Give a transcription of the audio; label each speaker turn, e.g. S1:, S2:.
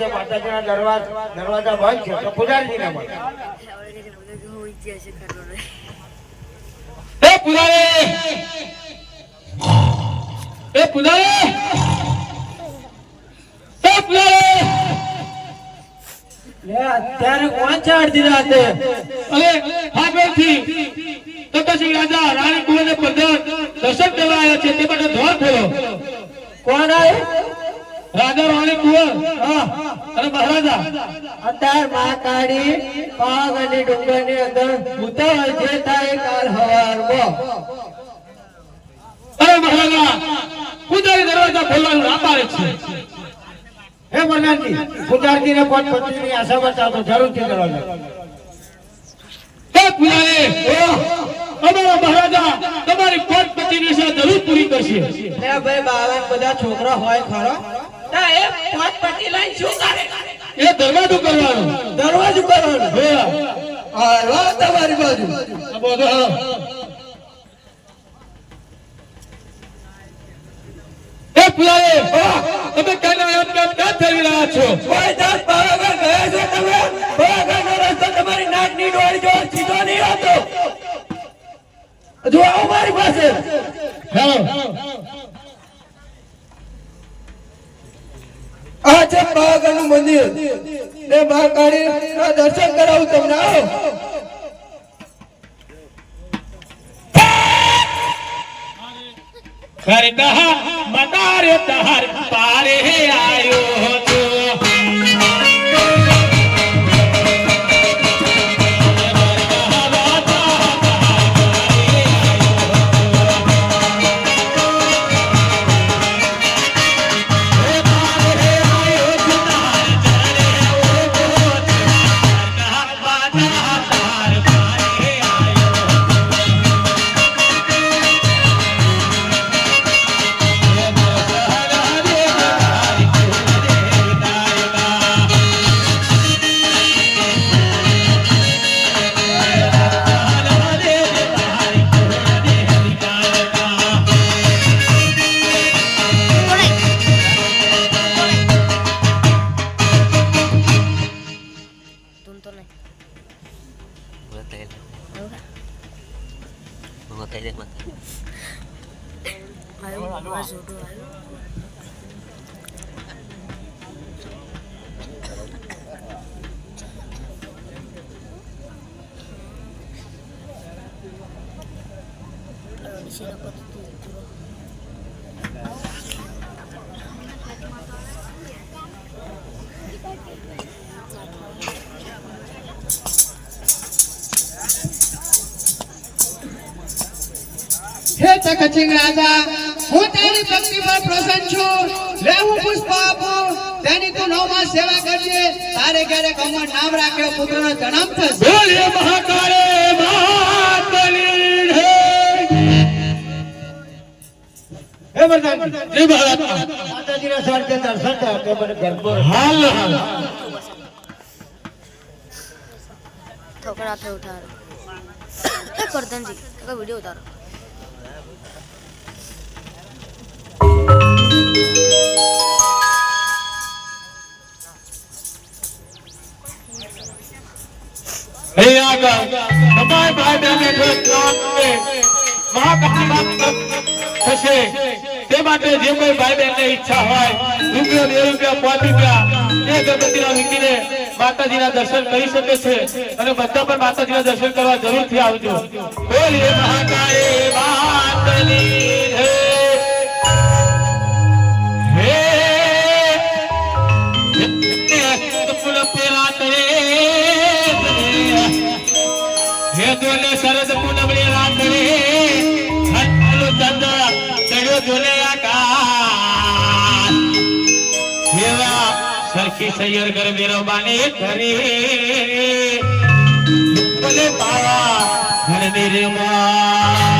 S1: છે માતાજીના દરવાજા દરવાજા બંધ છે તો પૂજારીજીને મળે.
S2: એ પુજારી! એ પુજારી! એ પુજારી!
S3: લે અત્યારે કોણ ચાડ દીધા તે
S2: અરે આગળથી તો પછી રાજા રાણી કુંવરને પંદર દર્શન કરવા આવ્યા છે તે માટે દ્વાર ખોલો
S3: કોણ આય
S2: રાજા રાણી કુંવર હા અને મહારાજા
S3: અત્યારમાં કાઢી પાવાગઢની ડુંગરની અંદર ઉતર જે થાય કાલ હવાર
S2: અરે મહારાજા પૂજારી દરવાજા ખોલવાનું ના છે.
S1: હે પોત આશા દરવાજા.
S2: હે અમારા મહારાજા તમારી પોત જરૂર પૂરી કરશે.
S3: ભાઈ બાવન બધા છોકરા હોય ખરો. તા એ પદ પટ્ટી લઈ શું કરે?
S2: એ દરવાજો કરવાનો.
S3: દરવાજો કરવાનો.
S2: હે.
S3: તમારી બાજુ.
S2: એ તમે કેમ થઈ રહ્યા છો?
S3: કોઈ દાસ પાવાગઢ ગયા છો તમે? પાવાગઢનો રસ્તો તમારી નાકની ડોળી જો સીધો નહીં હતો જો આવો મારી પાસે
S2: હેલો
S3: આ છે પાવાગઢનું એ મા કાળી ના દર્શન કરાવું તમને, આવો.
S2: ખરે કહા મતારે તહાર પારે આયો ตั
S4: ว này
S5: vừa
S4: tên
S5: ừ. vừa tên
S4: lên mà Ayo, masuk dulu. Di sini dapat tujuh.
S3: હે તકચિંગ રાજા હું તારી ભક્તિ પર પ્રસન્ન છું. લે હું પુષ્પ આપું. તેની તું નવમાં સેવા કરજે તારે ક્યારેક અમર નામ રાખ્યો પુત્રનો જન્મ થશે.
S2: બોલે મહાકાળે હે.
S1: હે
S2: જય મહારાજા
S1: માતાજીના સ્વાર્થે દર્શન થયા તે મને ગરબો
S2: હાલ હાલ.
S4: ઠોકર હાથે ઉઠાડો એ કરધનજી કાકા વીડિયો ઉતારો.
S2: તે માટે જે કોઈ ભાઈ બહેનને ઈચ્છા હોય, રૂપિયો રૂપિયા એ ગણપતિના વીટીને માતાજીના દર્શન કરી શકે છે. અને બધા પણ માતાજીના દર્શન કરવા જરૂરથી આવજો. બોલીએ મહાકાળી હે સરદ પૂનમણી પૂનમની રાત્રે હતલો ચંદ્ર ચડ્યો જોને આકાશ. હેવા સરખી સૈયર કર મેરો બાને કરી ભલે પાવા ઘર મેરે માં